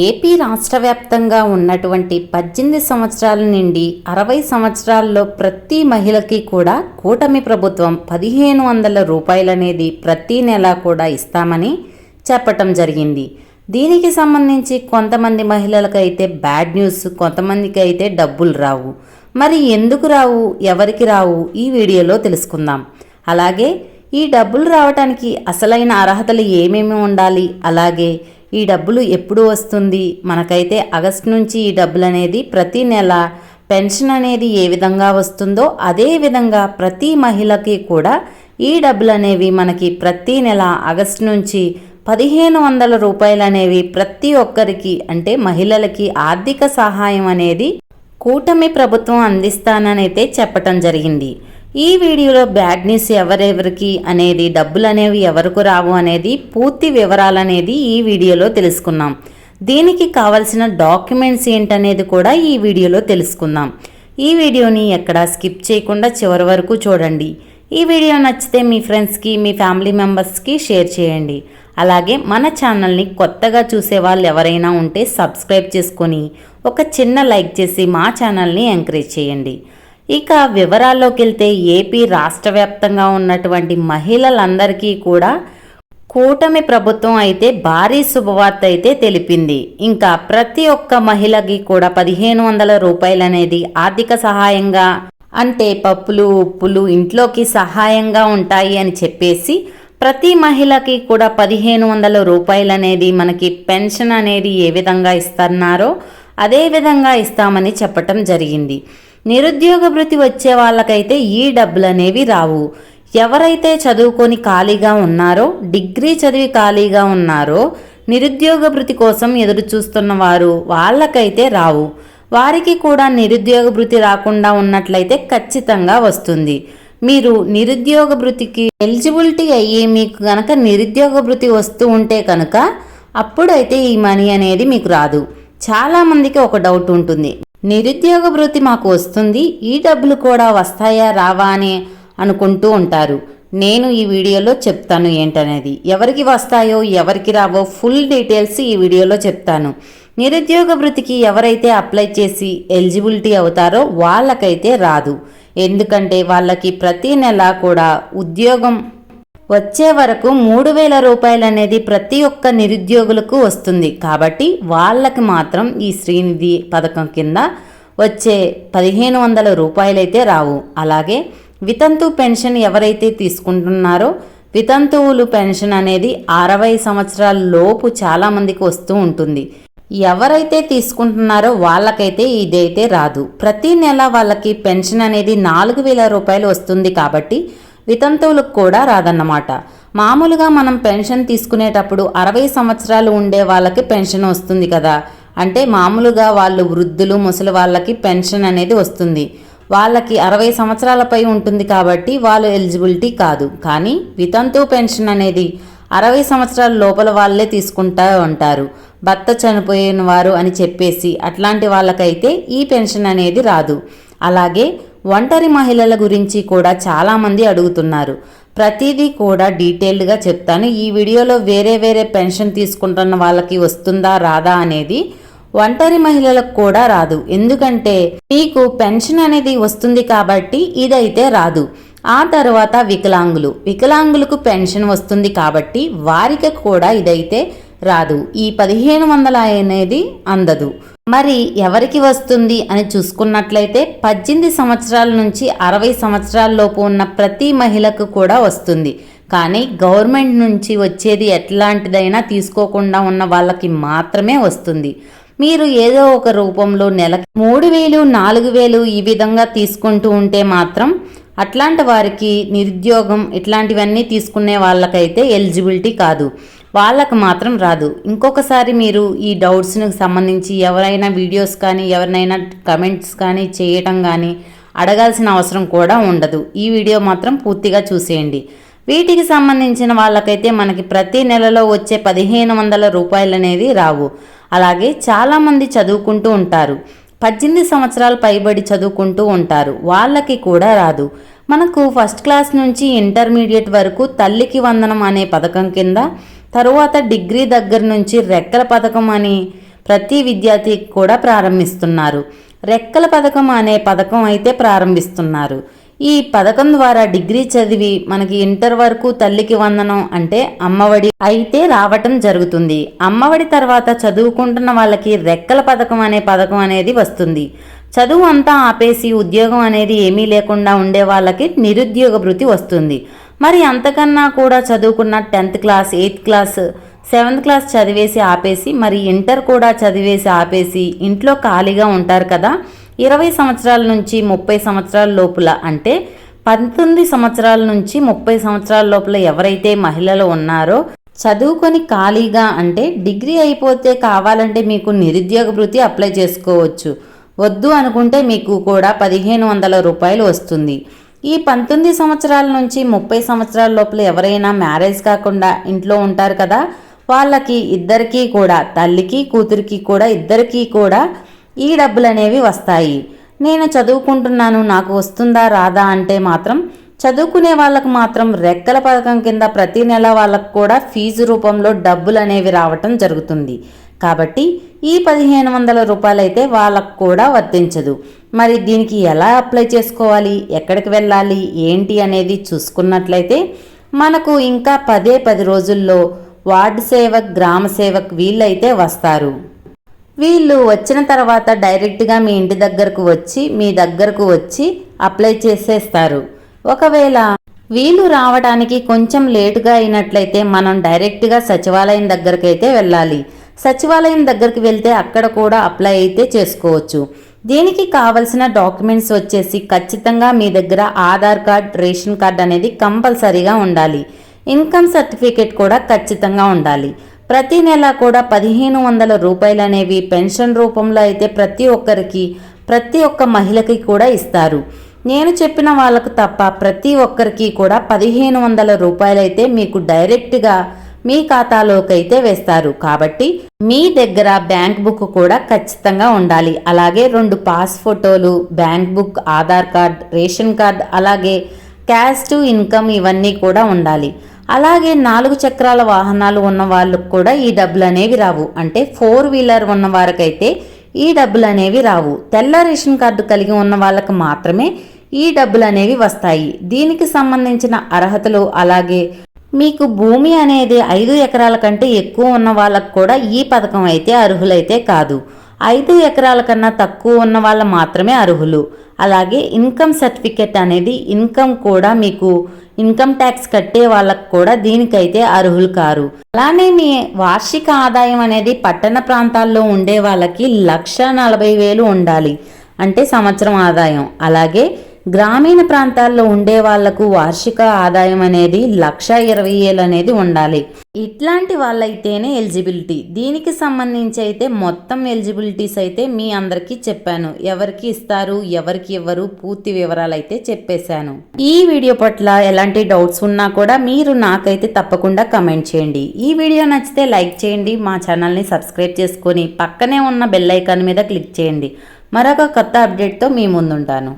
AP రాష్ట్ర వ్యాప్తంగా ఉన్నటువంటి పద్దెనిమిది సంవత్సరాల నుండి అరవై సంవత్సరాల్లో ప్రతి మహిళకి కూడా కూటమి ప్రభుత్వం పదిహేను వందల రూపాయలనేది ప్రతి నెల కూడా ఇస్తామని చెప్పటం జరిగింది. దీనికి సంబంధించి కొంతమంది మహిళలకైతే బ్యాడ్ న్యూస్ కొంతమందికి అయితే డబ్బులు రావు. మరి ఎందుకు రావు? ఎవరికి రావు? ఈ వీడియోలో తెలుసుకుందాం. అలాగే ఈ డబ్బులు రావటానికి అసలైన అర్హతలు ఏమేమి ఉండాలి? అలాగే ఈ డబ్బులు ఎప్పుడు వస్తుంది? మనకైతే ఆగస్టు నుంచి ఈ డబ్బులు అనేది ప్రతి నెల పెన్షన్ అనేది ఏ విధంగా వస్తుందో అదే విధంగా ప్రతి మహిళకి కూడా ఈ డబ్బులు అనేవి మనకి ప్రతి నెల ఆగస్టు నుంచి పదిహేను వందల రూపాయలు అనేవి ప్రతి ఒక్కరికి అంటే మహిళలకి ఆర్థిక సహాయం అనేది కూటమి ప్రభుత్వం అందిస్తాననైతే చెప్పటం జరిగింది. ఈ వీడియోలో బ్యాడ్ న్యూస్ ఎవరెవరికి అనేది డబ్బులు అనేవి ఎవరికి రావు అనేది పూర్తి వివరాలు అనేది ఈ వీడియోలో తెలుసుకున్నాం దీనికి కావలసిన డాక్యుమెంట్స్ ఏంటనేది కూడా ఈ వీడియోలో తెలుసుకుందాం. ఈ వీడియోని ఎక్కడ స్కిప్ చేయకుండా చివరి వరకు చూడండి. ఈ వీడియో నచ్చితే మీ ఫ్రెండ్స్కి మీ ఫ్యామిలీ మెంబర్స్కి షేర్ చేయండి. అలాగే మన ఛానల్ని కొత్తగా చూసే వాళ్ళు ఎవరైనా ఉంటే సబ్స్క్రైబ్ చేసుకొని ఒక చిన్న లైక్ చేసి మా ఛానల్ని ఎంకరేజ్ చేయండి. ఇక వివరాల్లోకి వెళ్తే ఏపీ రాష్ట్ర వ్యాప్తంగా ఉన్నటువంటి మహిళలందరికీ కూడా కూటమి ప్రభుత్వం అయితే భారీ శుభవార్త అయితే తెలిపింది. ఇంకా ప్రతి ఒక్క మహిళకి కూడా పదిహేను వందల రూపాయలు అనేది ఆర్థిక సహాయంగా అంటే పప్పులు ఉప్పులు ఇంట్లోకి సహాయంగా ఉంటాయి అని చెప్పేసి ప్రతి మహిళకి కూడా పదిహేను వందల రూపాయలు అనేది మనకి పెన్షన్ అనేది ఏ విధంగా ఇస్తున్నారో అదే విధంగా ఇస్తామని చెప్పటం జరిగింది. నిరుద్యోగ భృతి వచ్చే వాళ్ళకైతే ఈ డబ్బులు అనేవి రావు. ఎవరైతే చదువుకొని ఖాళీగా ఉన్నారో డిగ్రీ చదివి ఖాళీగా ఉన్నారో నిరుద్యోగ భృతి కోసం ఎదురు చూస్తున్న వారు వాళ్ళకైతే రావు. వారికి కూడా నిరుద్యోగ భృతి రాకుండా ఉన్నట్లయితే ఖచ్చితంగా వస్తుంది. మీరు నిరుద్యోగ భృతికి ఎలిజిబిలిటీ అయ్యి మీకు కనుక నిరుద్యోగ భృతి వస్తూ ఉంటే కనుక అప్పుడైతే ఈ మనీ అనేది మీకు రాదు. చాలామందికి ఒక డౌట్ ఉంటుంది. నిరుద్యోగ వృత్తి మాకు వస్తుంది ఈ డబ్బులు కూడా వస్తాయా రావా అని అనుకుంటూ ఉంటారు. నేను ఈ వీడియోలో చెప్తాను ఏంటనేది. ఎవరికి వస్తాయో ఎవరికి రావో ఫుల్ డీటెయిల్స్ ఈ వీడియోలో చెప్తాను. నిరుద్యోగ వృత్తికి ఎవరైతే అప్లై చేసి ఎలిజిబిలిటీ అవుతారో వాళ్ళకైతే రాదు. ఎందుకంటే వాళ్ళకి ప్రతి నెల కూడా ఉద్యోగం వచ్చే వరకు మూడు వేల రూపాయలు అనేది ప్రతి ఒక్క నిరుద్యోగులకు వస్తుంది. కాబట్టి వాళ్ళకి మాత్రం ఈ శ్రీనిధి పథకం కింద వచ్చే పదిహేను వందల రూపాయలైతే రావు. అలాగే వితంతు పెన్షన్ ఎవరైతే తీసుకుంటున్నారో వితంతువులు పెన్షన్ అనేది అరవై సంవత్సరాల లోపు చాలామందికి వస్తూ ఉంటుంది. ఎవరైతే తీసుకుంటున్నారో వాళ్ళకైతే ఇదైతే రాదు. ప్రతి నెల వాళ్ళకి పెన్షన్ అనేది నాలుగు వేల రూపాయలు వస్తుంది కాబట్టి వితంతువులకు కూడా రాదన్నమాట. మామూలుగా మనం పెన్షన్ తీసుకునేటప్పుడు అరవై సంవత్సరాలు ఉండే వాళ్ళకి పెన్షన్ వస్తుంది కదా. అంటే మామూలుగా వాళ్ళు వృద్ధులు ముసలి వాళ్ళకి పెన్షన్ అనేది వస్తుంది. వాళ్ళకి అరవై సంవత్సరాలపై ఉంటుంది కాబట్టి వాళ్ళు ఎలిజిబిలిటీ కాదు. కానీ వితంతు పెన్షన్ అనేది అరవై సంవత్సరాల లోపల వాళ్ళే తీసుకుంటా ఉంటారు. భర్త చనిపోయిన వారు అని చెప్పేసి అట్లాంటి వాళ్ళకైతే ఈ పెన్షన్ అనేది రాదు. అలాగే ఒంటరి మహిళల గురించి కూడా చాలామంది అడుగుతున్నారు. ప్రతిదీ కూడా డీటెయిల్డ్గా చెప్తాను. ఈ వీడియోలో వేరే వేరే పెన్షన్ తీసుకుంటున్న వాళ్ళకి వస్తుందా రాదా అనేది ఒంటరి మహిళలకు కూడా రాదు. ఎందుకంటే మీకు పెన్షన్ అనేది వస్తుంది కాబట్టి ఇదైతే రాదు. ఆ తర్వాత వికలాంగులు. వికలాంగులకు పెన్షన్ వస్తుంది కాబట్టి వారికి కూడా ఇదైతే రాదు. ఈ పదిహేను వందల అనేది అందదు. మరి ఎవరికి వస్తుంది అని చూసుకున్నట్లయితే పద్దెనిమిది సంవత్సరాల నుంచి అరవై సంవత్సరాల్లోపు ఉన్న ప్రతి మహిళకు కూడా వస్తుంది. కానీ గవర్నమెంట్ నుంచి వచ్చేది ఎట్లాంటిదైనా తీసుకోకుండా ఉన్న వాళ్ళకి మాత్రమే వస్తుంది. మీరు ఏదో ఒక రూపంలో నెలకి మూడు వేలు నాలుగు వేలు ఈ విధంగా తీసుకుంటూ ఉంటే మాత్రం అట్లాంటి వారికి నిరుద్యోగం ఇట్లాంటివన్నీ తీసుకునే వాళ్ళకైతే ఎలిజిబిలిటీ కాదు. వాళ్ళకు మాత్రం రాదు. ఇంకొకసారి మీరు ఈ డౌట్స్కి సంబంధించి ఎవరైనా వీడియోస్ కానీ ఎవరినైనా కమెంట్స్ కానీ చేయటం కానీ అడగాల్సిన అవసరం కూడా ఉండదు. ఈ వీడియో మాత్రం పూర్తిగా చూసేయండి. వీటికి సంబంధించిన వాళ్ళకైతే మనకి ప్రతి నెలలో వచ్చే పదిహేను వందల రూపాయలు అనేది రావు. అలాగే చాలామంది చదువుకుంటూ ఉంటారు. పద్దెనిమిది సంవత్సరాలు పైబడి చదువుకుంటూ ఉంటారు. వాళ్ళకి కూడా రాదు. మనకు ఫస్ట్ క్లాస్ నుంచి ఇంటర్మీడియట్ వరకు తల్లికి వందనం అనే పథకం కింద తరువాత డిగ్రీ దగ్గర నుంచి రెక్కల పథకం అని ప్రతి విద్యార్థికి కూడా ప్రారంభిస్తున్నారు. రెక్కల పథకం అనే పథకం అయితే ప్రారంభిస్తున్నారు. ఈ పథకం ద్వారా డిగ్రీ చదివి మనకి ఇంటర్ వరకు తల్లికి వందనం అంటే అమ్మఒడి అయితే రావటం జరుగుతుంది. అమ్మఒడి తర్వాత చదువుకుంటున్న వాళ్ళకి రెక్కల పథకం అనే పథకం అనేది వస్తుంది. చదువు అంతా ఆపేసి ఉద్యోగం అనేది ఏమీ లేకుండా ఉండే వాళ్ళకి నిరుద్యోగ భృతి వస్తుంది. మరి అంతకన్నా కూడా చదువుకున్న tenth class eighth class seventh class చదివేసి ఆపేసి మరి ఇంటర్ కూడా చదివేసి ఆపేసి ఇంట్లో ఖాళీగా ఉంటారు కదా ఇరవై సంవత్సరాల నుంచి ముప్పై సంవత్సరాల లోపల అంటే పంతొమ్మిది సంవత్సరాల నుంచి ముప్పై సంవత్సరాల లోపల ఎవరైతే మహిళలు ఉన్నారో చదువుకొని ఖాళీగా అంటే డిగ్రీ అయిపోతే కావాలంటే మీకు నిరుద్యోగ భృతి అప్లై చేసుకోవచ్చు. వద్దు అనుకుంటే మీకు కూడా పదిహేను వందల రూపాయలు వస్తుంది. ఈ పంతొమ్మిది సంవత్సరాల నుంచి ముప్పై సంవత్సరాల లోపల ఎవరైనా మ్యారేజ్ కాకుండా ఇంట్లో ఉంటారు కదా వాళ్ళకి ఇద్దరికీ కూడా తల్లికి కూతురికి కూడా ఇద్దరికీ కూడా ఈ డబ్బులు అనేవి వస్తాయి. నేను చదువుకుంటున్నాను నాకు వస్తుందా రాదా అంటే మాత్రం చదువుకునే వాళ్ళకు మాత్రం రెక్కల పథకం కింద ప్రతి నెల వాళ్ళకు కూడా ఫీజు రూపంలో డబ్బులు అనేవి రావటం జరుగుతుంది. కాబట్టి ఈ పదిహేను వందల రూపాయలైతే వాళ్ళకు కూడా వర్తించదు. మరి దీనికి ఎలా అప్లై చేసుకోవాలి? ఎక్కడికి వెళ్ళాలి? ఏంటి అనేది చూసుకున్నట్లయితే మనకు ఇంకా పదే పది రోజుల్లో వార్డు సేవక్ గ్రామ సేవక్ వీళ్ళైతే వస్తారు. వీళ్ళు వచ్చిన తర్వాత డైరెక్ట్గా మీ ఇంటి దగ్గరకు వచ్చి మీ దగ్గరకు వచ్చి అప్లై చేసేస్తారు. ఒకవేళ వీళ్ళు రావడానికి కొంచెం లేటుగా అయినట్లయితే మనం డైరెక్ట్గా సచివాలయం దగ్గరకైతే వెళ్ళాలి. సచివాలయం దగ్గరికి వెళ్తే అక్కడ కూడా అప్లై అయితే చేసుకోవచ్చు. దీనికి కావలసిన డాక్యుమెంట్స్ వచ్చేసి ఖచ్చితంగా మీ దగ్గర ఆధార్ కార్డ్ రేషన్ కార్డ్ అనేది కంపల్సరీగా ఉండాలి. ఇన్కమ్ సర్టిఫికేట్ కూడా ఖచ్చితంగా ఉండాలి. ప్రతి నెల కూడా పదిహేను వందల రూపాయలు అనేవి పెన్షన్ రూపంలో అయితే ప్రతి ఒక్కరికి ప్రతి ఒక్క మహిళకి కూడా ఇస్తారు. నేను చెప్పిన వాళ్ళకు తప్ప ప్రతి ఒక్కరికి కూడా పదిహేను వందల రూపాయలైతే మీకు డైరెక్ట్గా మీ ఖాతాలోకైతే వేస్తారు. కాబట్టి మీ దగ్గర బ్యాంక్ బుక్ కూడా ఖచ్చితంగా ఉండాలి. అలాగే రెండు పాస్ ఫోటోలు bank book Aadhaar card ration card అలాగే క్యాష్ టు ఇన్కమ్ ఇవన్నీ కూడా ఉండాలి. అలాగే నాలుగు చక్రాల వాహనాలు ఉన్న వాళ్ళకు కూడా ఈ డబ్బులు అనేవి రావు. అంటే ఫోర్ వీలర్ ఉన్న వారికైతే ఈ డబ్బులు అనేవి రావు. తెల్ల రేషన్ కార్డు కలిగి ఉన్న వాళ్ళకు మాత్రమే ఈ డబ్బులు అనేవి వస్తాయి. దీనికి సంబంధించిన అర్హతలు అలాగే మీకు భూమి అనేది ఐదు ఎకరాల కంటే ఎక్కువ ఉన్న వాళ్ళకు కూడా ఈ పథకం అయితే అర్హులైతే కాదు. ఐదు ఎకరాల కన్నా తక్కువ ఉన్న వాళ్ళు మాత్రమే అర్హులు. అలాగే ఇన్కమ్ సర్టిఫికెట్ అనేది ఇన్కమ్ కూడా మీకు ఇన్కమ్ ట్యాక్స్ కట్టే వాళ్ళకు కూడా దీనికైతే అర్హులు కారు. అలానే మీ వార్షిక ఆదాయం అనేది పట్టణ ప్రాంతాల్లో ఉండే వాళ్ళకి లక్ష నలభై వేలు ఉండాలి. అంటే సంవత్సరం ఆదాయం. అలాగే గ్రామీణ ప్రాంతాల్లో ఉండే వాళ్ళకు వార్షిక ఆదాయం అనేది లక్ష ఇరవై ఏళ్ళు అనేది ఉండాలి. ఇట్లాంటి వాళ్ళైతేనే ఎలిజిబిలిటీ. దీనికి సంబంధించి అయితే మొత్తం ఎలిజిబిలిటీస్ అయితే మీ అందరికీ చెప్పాను. ఎవరికి ఇస్తారు ఎవరికి ఇవ్వరు పూర్తి వివరాలు అయితే చెప్పేశాను. ఈ వీడియో పట్ల ఎలాంటి డౌట్స్ ఉన్నా కూడా మీరు నాకైతే తప్పకుండా కమెంట్ చేయండి. ఈ వీడియో నచ్చితే లైక్ చేయండి మా ఛానల్ని సబ్స్క్రైబ్ చేసుకొని పక్కనే ఉన్న బెల్ ఐకాన్ మీద క్లిక్ చేయండి. మరొక కొత్త అప్డేట్తో మీ ముందుంటాను.